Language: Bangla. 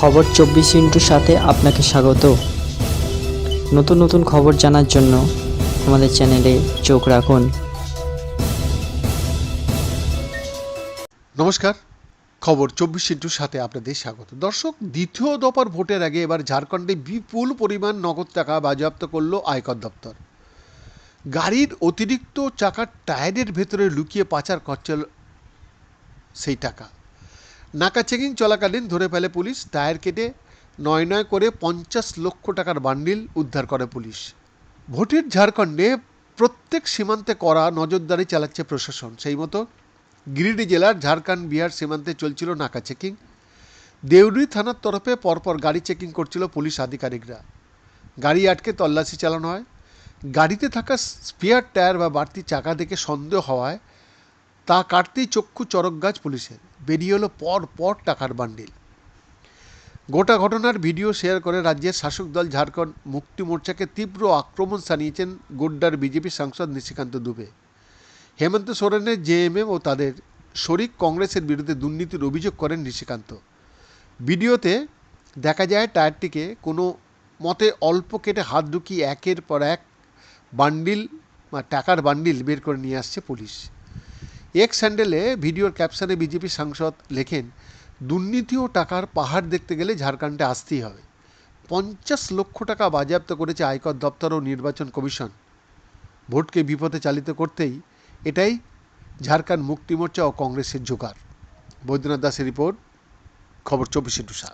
খবর চব্বিশ ইন্টুর সাথে আপনাকে স্বাগত। নতুন নতুন খবর জানার জন্য আমাদের চ্যানেলে চোখ রাখুন। নমস্কার, খবর চব্বিশ ইন্টুর সাথে আপনাদের স্বাগত। দর্শক, দ্বিতীয় দফার ভোটের আগে এবার ঝাড়খণ্ডে বিপুল পরিমাণ নগদ টাকা বাজেয়াপ্ত করল আয়কর দপ্তর। গাড়ির অতিরিক্ত চাকার টায়ারের ভেতরে লুকিয়ে পাচার করছিল সেই টাকা। নাকা চেকিং চলাকালীন ধরে ফেলে পুলিশ টায়ার কেটে নয় নয় করে পঞ্চাশ লক্ষ টাকার বান্ডিল উদ্ধার করে পুলিশ। ভোটের ঝাড়খণ্ডে প্রত্যেক সীমান্তে করা নজরদারি চালাচ্ছে প্রশাসন। সেই মতো গিরিডি জেলার ঝাড়খণ্ড, বিহার সীমান্তে চলছিল নাকা চেকিং। দেউরি থানার তরফে পরপর গাড়ি চেকিং করছিল পুলিশ আধিকারিকরা। গাড়ি আটকে তল্লাশি চালানো হয়। গাড়িতে থাকা স্পেয়ার টায়ার বা বাড়তি চাকা দেখে সন্দেহ হওয়ায় তা কাটতেই চক্ষু চরক গাছ পুলিশের। বেরিয়ে হলো পর পর টাকার বান্ডিল। গোটা ঘটনার ভিডিও শেয়ার করে রাজ্যের শাসক দল ঝাড়খণ্ড মুক্তি মোর্চাকে তীব্র আক্রমণ জানিয়েছেন গোড্ডার বিজেপি সাংসদ নিশিকান্ত দুবে। হেমন্ত সোরেনের জেএমএম ও তাদের শরিক কংগ্রেসের বিরুদ্ধে দুর্নীতির অভিযোগ করেন নিশিকান্ত। ভিডিওতে দেখা যায় টায়ারটিকে কোনো মতে অল্প কেটে হাত ঢুকিয়ে একের পর এক বান্ডিল বা টাকার বান্ডিল বের করে নিয়ে আসছে পুলিশ। এক্স হ্যান্ডেলে ভিডিওর ক্যাপশনে বিজেপি সাংসদ লেখেন, দুর্নীতি ও টাকার পাহাড় দেখতে গেলে ঝাড়খণ্ডে আসতেই হবে। পঞ্চাশ লক্ষ টাকা বাজেয়াপ্ত করেছে আয়কর দপ্তর ও নির্বাচন কমিশন। ভোটকে বিপথে চালিত করতেই এটাই ঝাড়খণ্ড মুক্তি মোর্চা ও কংগ্রেসের জোগাড় বৈদ্যনাথ দাসের রিপোর্ট, খবর চব্বিশে টু